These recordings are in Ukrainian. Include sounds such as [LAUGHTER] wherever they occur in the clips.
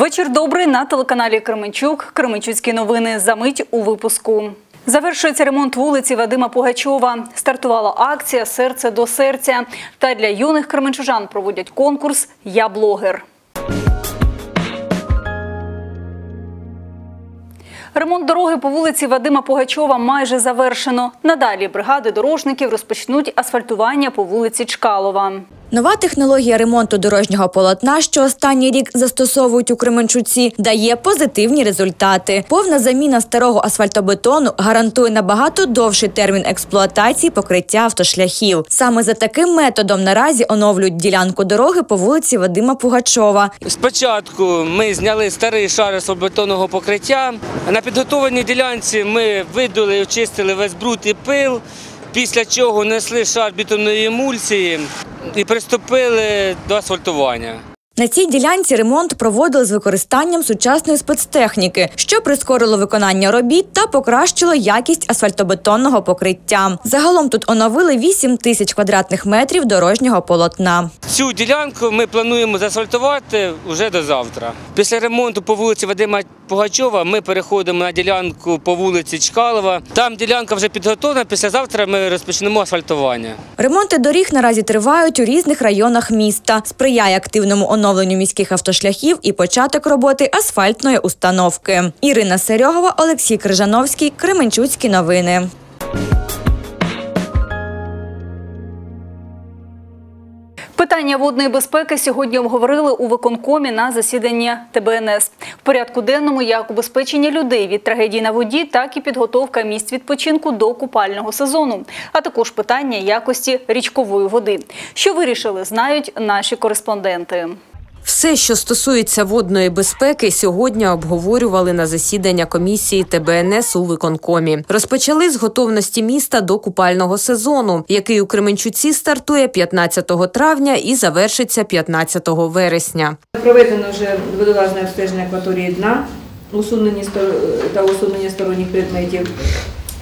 Вечір добрий на телеканалі Кременчук. Кременчуцькі новини за мить у випуску. Завершується ремонт вулиці Вадима Пугачова. Стартувала акція Серце до серця. Та для юних кременчужан проводять конкурс Я блогер. Ремонт дороги по вулиці Вадима Пугачова майже завершено. Надалі бригади дорожників розпочнуть асфальтування по вулиці Чкалова. Нова технологія ремонту дорожнього полотна, що останній рік застосовують у Кременчуці, дає позитивні результати. Повна заміна старого асфальтобетону гарантує набагато довший термін експлуатації покриття автошляхів. Саме за таким методом наразі оновлюють ділянку дороги по вулиці Вадима Пугачова. Спочатку ми зняли старий шар асфальтбетонного покриття. На підготовленій ділянці ми видули і очистили весь бруд і пил, після чого несли шар бетонної емульсії і приступили до асфальтування. На цій ділянці ремонт проводили з використанням сучасної спецтехніки, що прискорило виконання робіт та покращило якість асфальтобетонного покриття. Загалом тут оновили 8 тисяч квадратних метрів дорожнього полотна. Цю ділянку ми плануємо заасфальтувати вже до завтра. Після ремонту по вулиці Вадима Пугачова ми переходимо на ділянку по вулиці Чкалова. Там ділянка вже підготовлена. Післязавтра ми розпочнемо асфальтування. Ремонти доріг наразі тривають у різних районах міста. Сприяє активному оновленню міських автошляхів і початок роботи асфальтної установки. Ірина Серьогова, Олексій Крижановський, Кременчуцькі новини. Питання водної безпеки сьогодні обговорили у виконкомі на засіданні ТБНС. В порядку денному як убезпечення людей від трагедій на воді, так і підготовка місць відпочинку до купального сезону, а також питання якості річкової води. Що вирішили, знають наші кореспонденти. Все, що стосується водної безпеки, сьогодні обговорювали на засідання комісії ТБНС у виконкомі. Розпочали з готовності міста до купального сезону, який у Кременчуці стартує 15 травня і завершиться 15 вересня. Проведено вже водолазне обстеження акваторії дна, усунення та усунення сторонніх предметів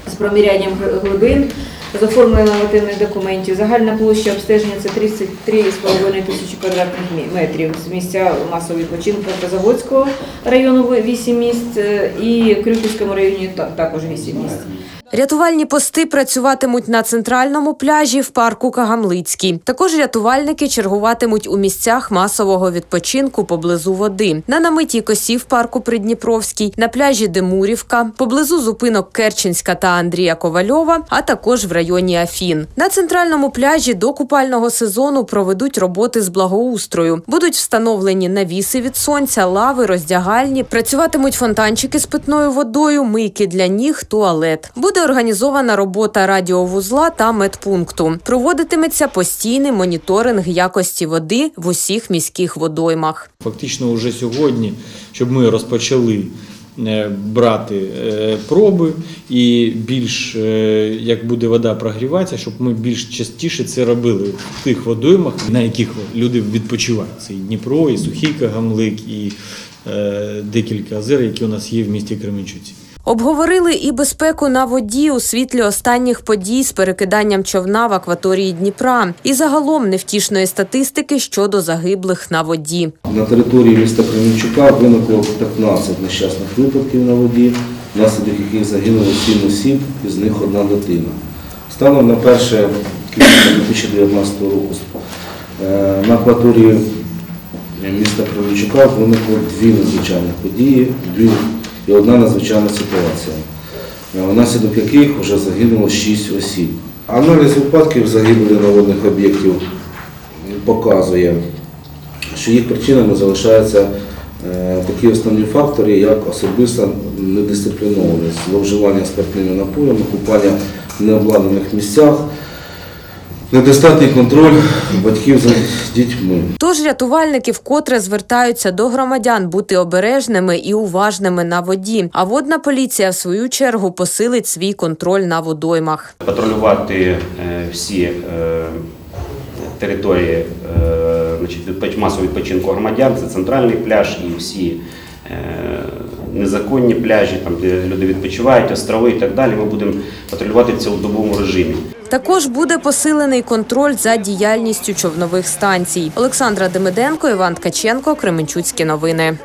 з промірянням глибин, з оформлення нормативних документів. Загальна площа обстеження це 33,5 тисячі квадратних метрів з місця масового відпочинку Заводського району 8 місць е, і Крюківському районі та- також 8 місць. Рятувальні пости працюватимуть на центральному пляжі в парку Кагамлицький. Також рятувальники чергуватимуть у місцях масового відпочинку поблизу води. На намитій косі в парку Придніпровський, на пляжі Демурівка, поблизу зупинок Керченська та Андрія Ковальова, а також в районі Афін. На центральному пляжі до купального сезону проведуть роботи з благоустрою. Будуть встановлені навіси від сонця, лави, роздягальні. Працюватимуть фонтанчики з питною водою, мийки для ніг, туалет. Буде організована робота радіовузла та медпункту. Проводитиметься постійний моніторинг якості води в усіх міських водоймах. Фактично, вже сьогодні, щоб ми розпочали е, брати е, проби і більш е, як буде вода прогріватися, щоб ми більш частіше це робили в тих водоймах, на яких люди відпочивають. Це і Дніпро, і Сухий Кагамлик, і декілька озер, які у нас є в місті Кременчуці. Обговорили і безпеку на воді у світлі останніх подій з перекиданням човна в акваторії Дніпра і загалом невтішної статистики щодо загиблих на воді. На території міста Кременчука виникло 15 нещасних випадків на воді, внаслідок яких загинуло 7 осіб, із них одна дитина. Станом на 1 квітня 2019 року е, на акваторії міста Кременчука виникло дві надзвичайних події, дві і одна надзвичайна ситуація, е, внаслідок яких вже загинуло 6 осіб. Аналіз випадків загибелі наводних об'єктів показує, що їх причинами залишаються е, такі основні фактори, як особиста недисциплінованість, зловживання спиртними напоями, купання в необладнаних місцях, недостатній контроль батьків за дітьми. Тож рятувальники вкотре звертаються до громадян бути обережними і уважними на воді. А водна поліція в свою чергу посилить свій контроль на водоймах. патрулювати е, всі е, території е, значить, масового відпочинку громадян, це центральний пляж і всі незаконні пляжі, там, де люди відпочивають, острови і так далі. Ми будемо патрулювати в цілодобовому режимі. Також буде посилений контроль за діяльністю човнових станцій. Олександра Демиденко, Іван Ткаченко, Кременчуцькі новини.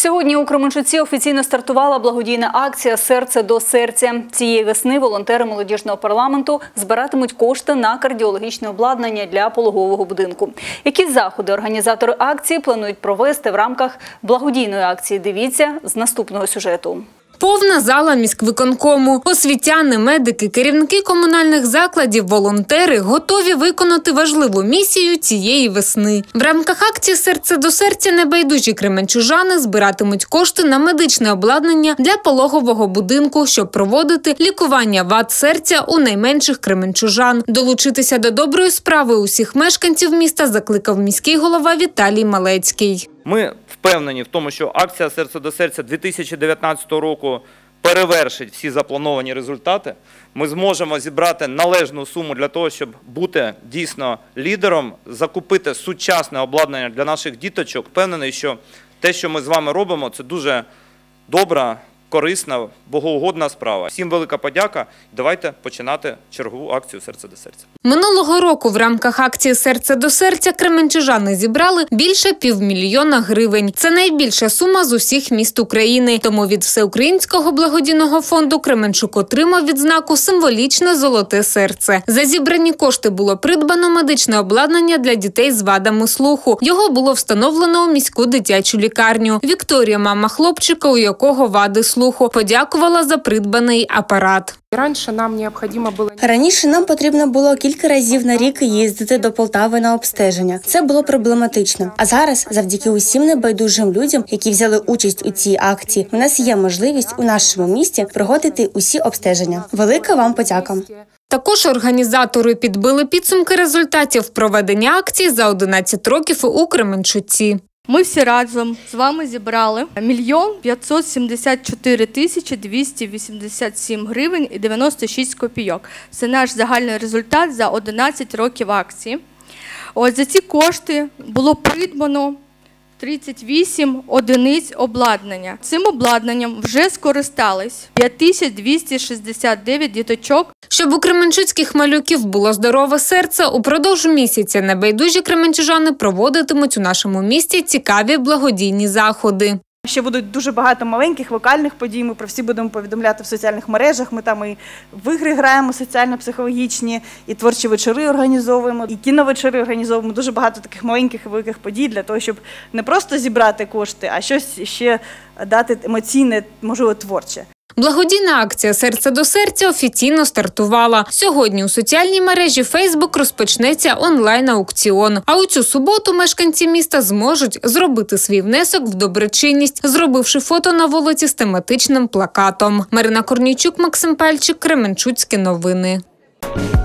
Сьогодні у Кременчуці офіційно стартувала благодійна акція Серце до серця. Цієї весни волонтери молодіжного парламенту збиратимуть кошти на кардіологічне обладнання для пологового будинку. Які заходи організатори акції планують провести в рамках благодійної акції? Дивіться з наступного сюжету. Повна зала міськвиконкому. Освітяни, медики, керівники комунальних закладів, волонтери готові виконати важливу місію цієї весни. В рамках акції Серце до серця небайдужі кременчужани збиратимуть кошти на медичне обладнання для пологового будинку, щоб проводити лікування вад серця у найменших кременчужан. Долучитися до доброї справи усіх мешканців міста закликав міський голова Віталій Малецький. Ми впевнені в тому, що акція серце до серця 2019 року перевершить всі заплановані результати. Ми зможемо зібрати належну суму для того, щоб бути дійсно лідером, закупити сучасне обладнання для наших діточок. Впевнений, що те, що ми з вами робимо, це дуже добра, корисна, богоугодна справа. Всім велика подяка. Давайте починати чергову акцію серце до серця. Минулого року в рамках акції Серце до серця кременчужани зібрали більше півмільйона гривень. Це найбільша сума з усіх міст України. Тому від всеукраїнського благодійного фонду Кременчук отримав відзнаку Символічне золоте серце. За зібрані кошти було придбано медичне обладнання для дітей з вадами слуху. Його було встановлено у міську дитячу лікарню. Вікторія, мама хлопчика, у якого вади слуху, подякувала за придбаний апарат. Раньше нам необходимо было Раніше нам потрібно було кілька разів на рік їздити до Полтави на обстеження. Це було проблематично. А зараз, завдяки усім небайдужим людям, які взяли участь у цій акції, у нас є можливість у нашому місті проводити усі обстеження. Велика вам подяка. Також організатори підбили підсумки результатів проведення акції за 11 років у Кременчуці. Ми всі разом з вами зібрали мільйон 574 тисячі 287 гривень і 96 копійок. Це наш загальний результат за 11 років акції. Ось за ці кошти було придбано 38 одиниць обладнання. Цим обладнанням вже скористались 5269 діточок Щоб у кременчуцьких малюків було здорове серце, упродовж місяця небайдужі кременчужани проводитимуть у нашому місті цікаві благодійні заходи. Ще будуть дуже багато маленьких вокальних подій. Ми про всі будемо повідомляти в соціальних мережах. Ми там і в ігри граємо соціально-психологічні, і творчі вечори організовуємо, і кіновечори організовуємо. Дуже багато таких маленьких і великих подій для того, щоб не просто зібрати кошти, а щось ще дати емоційне, можливо, творче. Благодійна акція Серце до серця офіційно стартувала. Сьогодні у соціальній мережі Фейсбук розпочнеться онлайн-аукціон. А у цю суботу мешканці міста зможуть зробити свій внесок в доброчинність, зробивши фото на вулиці з тематичним плакатом. Марина Корнійчук, Максим Пальчик, Кременчуцькі новини. –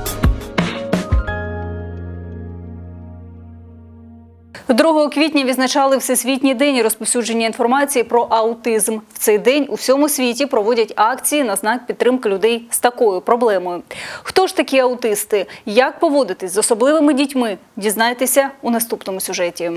2 квітня відзначали Всесвітній день розповсюдження інформації про аутизм. В цей день у всьому світі проводять акції на знак підтримки людей з такою проблемою. Хто ж такі аутисти? Як поводитись з особливими дітьми? Дізнайтеся у наступному сюжеті.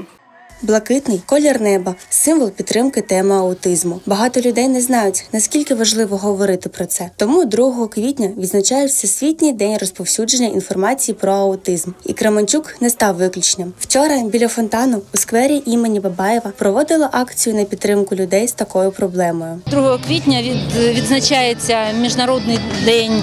Блакитний колір неба символ підтримки теми аутизму. Багато людей не знають наскільки важливо говорити про це. Тому 2 квітня відзначають Всесвітній день розповсюдження інформації про аутизм. І Кременчук не став виключенням. Вчора біля фонтану у сквері імені Бабаєва проводили акцію на підтримку людей з такою проблемою. 2 квітня від, відзначається міжнародний день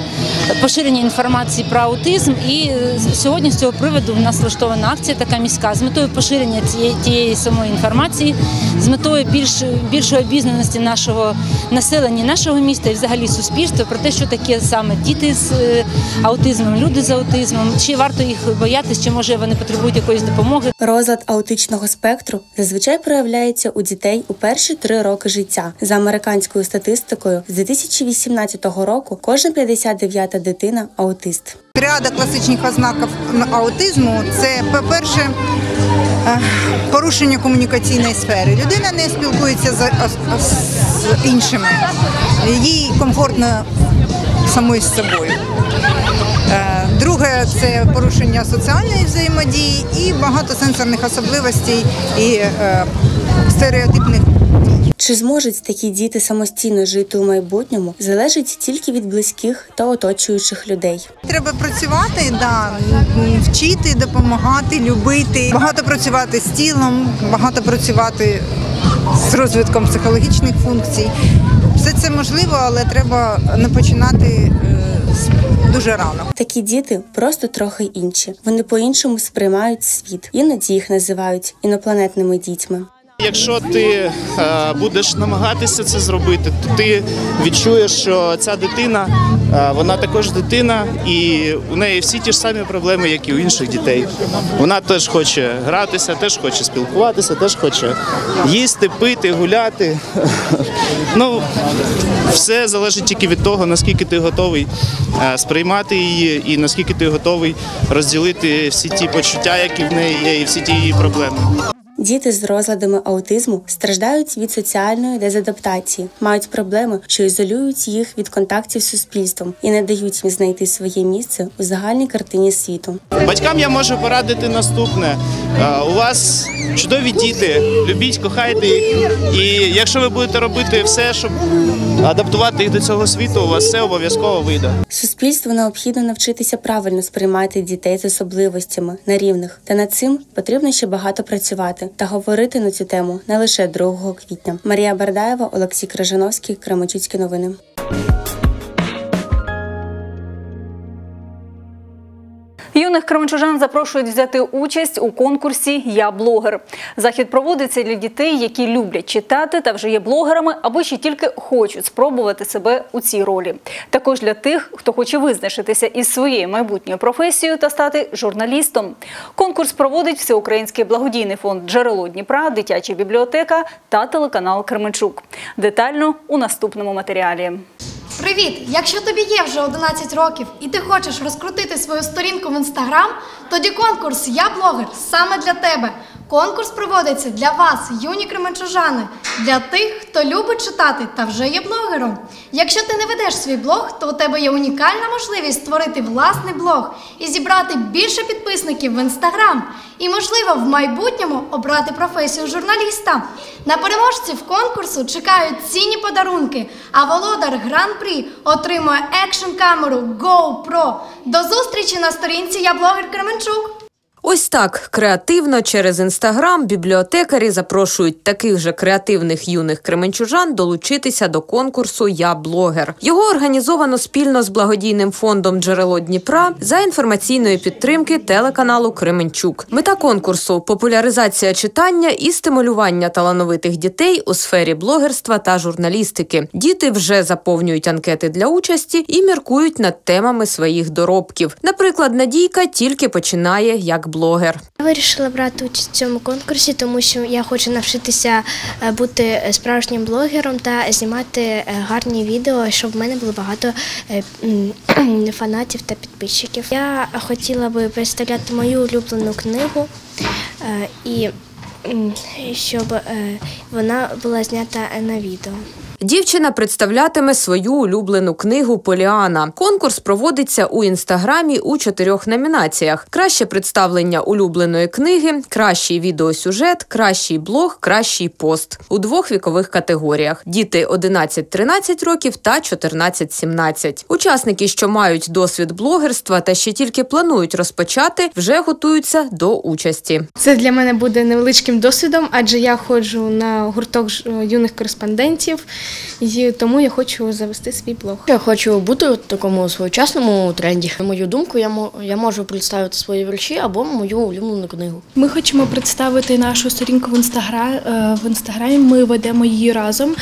поширення інформації про аутизм. І сьогодні з цього приводу в нас влаштована акція така міська з метою поширення цієї тієї самої інформації, з метою більш, більшої обізнаності нашого населення, нашого міста і взагалі суспільства про те, що таке саме діти з е, аутизмом, люди з аутизмом, чи варто їх боятися, чи може вони потребують якоїсь допомоги. Розлад аутичного спектру зазвичай проявляється у дітей у перші три роки життя. За американською статистикою, з 2018 року кожна 59-та дитина аутист. Ряда класичних ознаків аутизму це, по-перше, е, порушення комунікаційної сфери. Людина не спілкується з, з іншими, їй комфортно самою з собою. Е, Друге це порушення соціальної взаємодії і багато сенсорних особливостей і е, стереотипних Чи зможуть такі діти самостійно жити у майбутньому, залежить тільки від близьких та оточуючих людей. Треба працювати, да, вчити, допомагати, любити, багато працювати з тілом, багато працювати з розвитком психологічних функцій. Все це можливо, але треба не починати е, дуже рано. Такі діти просто трохи інші. Вони по-іншому сприймають світ. Іноді їх називають інопланетними дітьми. Якщо ти е, будеш намагатися це зробити, то ти відчуєш, що ця дитина е, вона також дитина, і у неї всі ті ж самі проблеми, як і у інших дітей. Вона теж хоче гратися, теж хоче спілкуватися, теж хоче їсти, пити, гуляти. [LAUGHS] Ну, все залежить тільки від того, наскільки ти готовий е, сприймати її, і наскільки ти готовий розділити всі ті почуття, які в неї є, і всі ті її проблеми. Діти з розладами аутизму страждають від соціальної дезадаптації, мають проблеми, що ізолюють їх від контактів з суспільством і не дають їм знайти своє місце у загальній картині світу. Батькам я можу порадити наступне. Е, У вас чудові діти, любіть, кохайте їх. І якщо ви будете робити все, щоб адаптувати їх до цього світу, у вас все обов'язково вийде. Суспільству необхідно навчитися правильно сприймати дітей з особливостями на рівних, та над цим потрібно ще багато працювати та говорити на цю тему не лише 2 квітня. Марія Бардаєва, Олексій Крижановський, Кременчуцькі новини. Юних кременчужан запрошують взяти участь у конкурсі Я блогер. Захід проводиться для дітей, які люблять читати та вже є блогерами або ще тільки хочуть спробувати себе у цій ролі. Також для тих, хто хоче визначитися із своєю майбутньою професією та стати журналістом. Конкурс проводить Всеукраїнський благодійний фонд Джерело Дніпра, дитяча бібліотека та телеканал Кременчук. Детально у наступному матеріалі. Привіт! Якщо тобі є вже 11 років і ти хочеш розкрутити свою сторінку в інстаграм, тоді конкурс Я блогер саме для тебе. Конкурс проводиться для вас, юні кременчужани, для тих, хто любить читати та вже є блогером. Якщо ти не ведеш свій блог, то у тебе є унікальна можливість створити власний блог і зібрати більше підписників в інстаграм. І, можливо, в майбутньому обрати професію журналіста. На переможців конкурсу чекають цінні подарунки, а володар гран-прі отримує екшн камеру GoPro. До зустрічі на сторінці Я блогер Кременчук. Ось так креативно через інстаграм бібліотекарі запрошують таких же креативних юних кременчужан долучитися до конкурсу Я блогер. Його організовано спільно з благодійним фондом Джерело Дніпра за інформаційної підтримки телеканалу Кременчук. Мета конкурсу популяризація читання і стимулювання талановитих дітей у сфері блогерства та журналістики. Діти вже заповнюють анкети для участі і міркують над темами своїх доробків. Наприклад, Надійка тільки починає як блогер. Я вирішила брати участь в цьому конкурсі, тому що я хочу навчитися е, бути справжнім блогером та знімати е, гарні відео, щоб в мене було багато е, [CLEARS THROAT] фанатів та підписчиків. Я хотіла би представляти мою улюблену книгу і щоб вона була знята на відео. Дівчина представлятиме свою улюблену книгу Поліана. Конкурс проводиться у інстаграмі у чотирьох номінаціях: краще представлення улюбленої книги, кращий відеосюжет, кращий блог, кращий пост у двох вікових категоріях: діти 11-13 років та 14-17. Учасники, що мають досвід блогерства та ще тільки планують розпочати, вже готуються до участі. Це для мене буде невеличким досвідом, адже я ходжу на гурток юних кореспондентів, і тому я хочу завести свій блог. Я хочу бути в такому своєчасному тренді. На мою думку, я, я можу представити свої вірші або мою улюблену книгу. Ми хочемо представити нашу сторінку в інстаграмі. В інстаграмі ми ведемо її разом.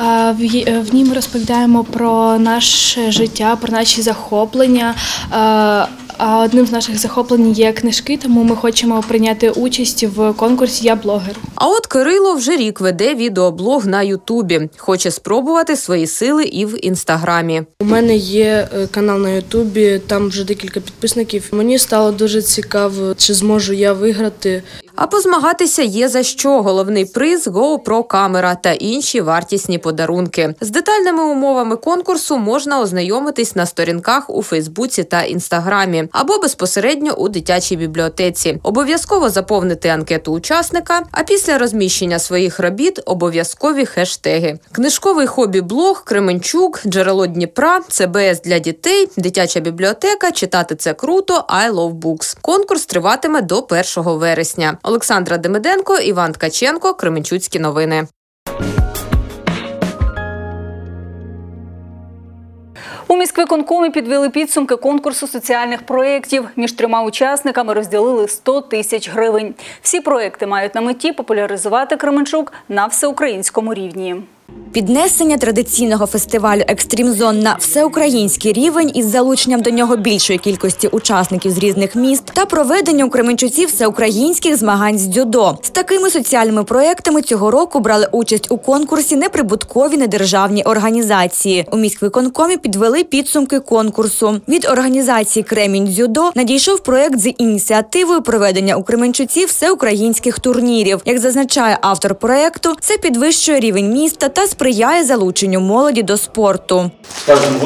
Е, В е, в ній ми розповідаємо про наше життя, про наші захоплення. Е, А одним з наших захоплень є книжки, тому ми хочемо прийняти участь в конкурсі Я блогер. А от Кирило вже рік веде відеоблог на Ютубі. Хоче спробувати свої сили і в інстаграмі. У мене є е, канал на Ютубі, там вже декілька підписників. Мені стало дуже цікаво, чи зможу я виграти. А позмагатися є за що. Головний приз GoPro камера та інші вартісні подарунки. З детальними умовами конкурсу можна ознайомитись на сторінках у Фейсбуці та Інстаграмі або безпосередньо у дитячій бібліотеці. Обов'язково заповнити анкету учасника. А після розміщення своїх робіт обов'язкові хештеги: книжковий хобі-блог, Кременчук, джерело Дніпра, ЦБС для дітей, дитяча бібліотека. Читати це круто. I love books. Конкурс триватиме до 1 вересня. Олександра Демиденко, Іван Ткаченко, Кременчуцькі новини. У міськвиконкомі підвели підсумки конкурсу соціальних проєктів. Між трьома учасниками розділили 100 тисяч гривень. Всі проєкти мають на меті популяризувати Кременчук на всеукраїнському рівні. Піднесення традиційного фестивалю Екстрім Зон на всеукраїнський рівень із залученням до нього більшої кількості учасників з різних міст та проведення у Кременчуці всеукраїнських змагань з дзюдо. З такими соціальними проектами цього року брали участь у конкурсі неприбуткові недержавні організації. У міськвиконкомі підвели підсумки конкурсу. Від організації Кремінь дзюдо надійшов проект з ініціативою проведення у Кременчуці всеукраїнських турнірів. Як зазначає автор проекту, це підвищує рівень міста та сприяє залученню молоді до спорту.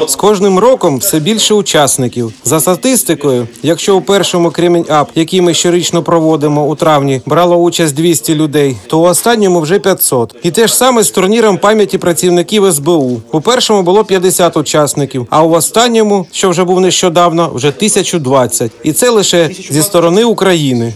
З кожним роком все більше учасників. За статистикою, якщо у першому Кремінь Ап, який ми щорічно проводимо у травні, брало участь 200 людей, то у останньому вже 500. І те ж саме з турніром пам'яті працівників СБУ. У першому було 50 учасників, а у останньому, що вже був нещодавно, вже 1020. І це лише зі сторони України.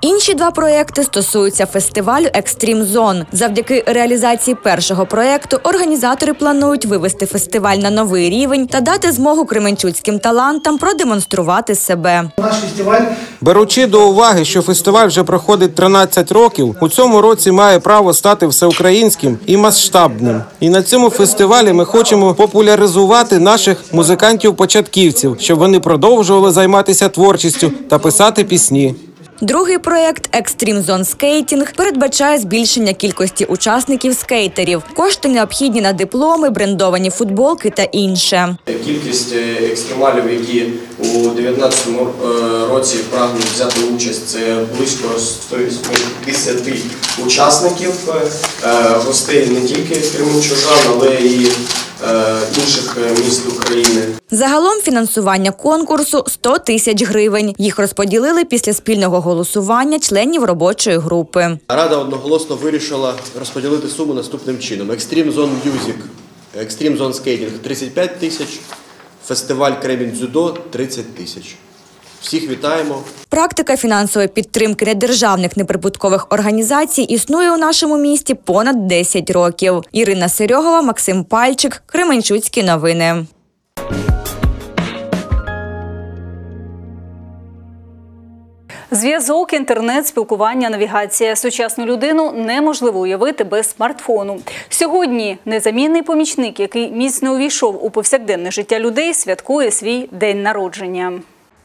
Інші два проекти стосуються фестивалю Екстрім Зон. Завдяки реалізації першого проекту організатори планують вивести фестиваль на новий рівень та дати змогу кременчуцьким талантам продемонструвати себе. Наш фестиваль Беручи до уваги, що фестиваль вже проходить 13 років, у цьому році має право стати всеукраїнським і масштабним. І на цьому фестивалі ми хочемо популяризувати наших музикантів-початківців, щоб вони продовжували займатися творчістю та писати пісні. Другий проект Екстрім Зон Скейтінг передбачає збільшення кількості учасників скейтерів, кошти необхідні на дипломи, брендовані футболки та інше. Кількість е, екстремалів, які у 2019 році прагнуть взяти участь, це близько 180 учасників, е, гостей не тільки кременчужан, але і е, інших міст України. Загалом фінансування конкурсу 100 тисяч гривень. Їх розподілили після спільного голосування членів робочої групи. Рада одноголосно вирішила розподілити суму наступним чином: екстрім зон Music, екстрім зон скейтінг 35 тисяч, фестиваль Кремінь Дзюдо 30 тисяч. Всіх вітаємо. Практика фінансової підтримки недержавних неприбуткових організацій існує у нашому місті понад 10 років. Ірина Серьогова, Максим Пальчик, Кременчуцькі новини. Зв'язок, інтернет, спілкування, навігація. Сучасну людину неможливо уявити без смартфону. Сьогодні незамінний помічник, який міцно увійшов у повсякденне життя людей, святкує свій день народження.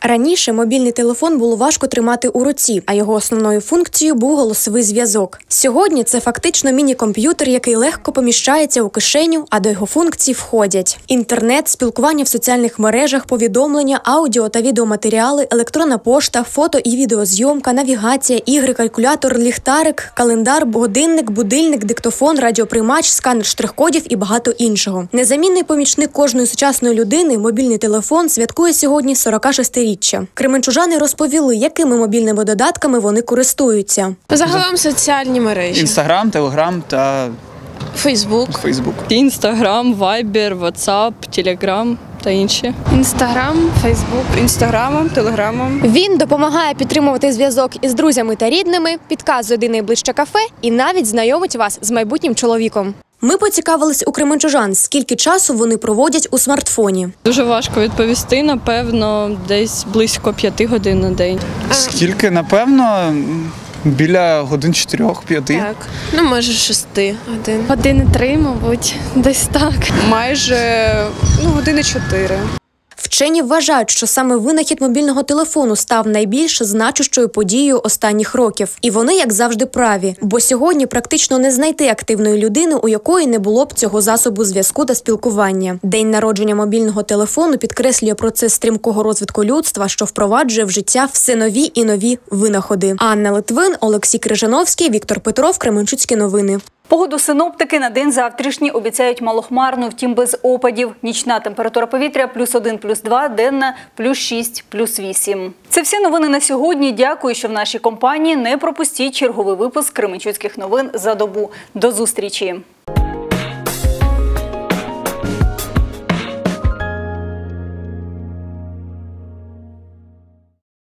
Раніше мобільний телефон було важко тримати у руці, а його основною функцією був голосовий зв'язок. Сьогодні це фактично міні-комп'ютер, який легко поміщається у кишеню, а до його функцій входять інтернет, спілкування в соціальних мережах, повідомлення, аудіо та відеоматеріали, електронна пошта, фото і відеозйомка, навігація, ігри, калькулятор, ліхтарик, календар, годинник, будильник, диктофон, радіоприймач, сканер штрих-кодів і багато іншого. Незамінний помічник кожної сучасної людини, мобільний телефон святкує сьогодні 46-річчя. Кременчужани розповіли, якими мобільними додатками вони користуються. Загалом соціальні мережі. Інстаграм, Телеграм та Фейсбук. Фейсбук. Інстаграм, Вайбер, Ватсап, Телеграм та інші. Інстаграм, Фейсбук, інстаграмом, телеграмом. Він допомагає підтримувати зв'язок із друзями та рідними, підказує де найближче кафе і навіть знайомить вас з майбутнім чоловіком. Ми поцікавились у кременчужан, скільки часу вони проводять у смартфоні. Дуже важко відповісти, напевно, десь близько п'яти годин на день. Скільки, напевно, біля годин 4-5. Так. Ну, майже шести годин. Години три, мабуть, десь так. Майже ну, години чотири. Вчені вважають, що саме винахід мобільного телефону став найбільш значущою подією останніх років, і вони, як завжди, праві. Бо сьогодні практично не знайти активної людини, у якої не було б цього засобу зв'язку та спілкування. День народження мобільного телефону підкреслює процес стрімкого розвитку людства, що впроваджує в життя все нові і нові винаходи. Анна Литвин, Олексій Крижановський, Віктор Петров, Кременчуцькі новини. Погоду синоптики на день завтрашній обіцяють малохмарну, втім без опадів. Нічна температура повітря плюс 1, плюс 2, денна плюс 6, плюс 8. Це всі новини на сьогодні. Дякую, що в нашій компанії не пропустіть черговий випуск Кременчуцьких новин за добу. До зустрічі!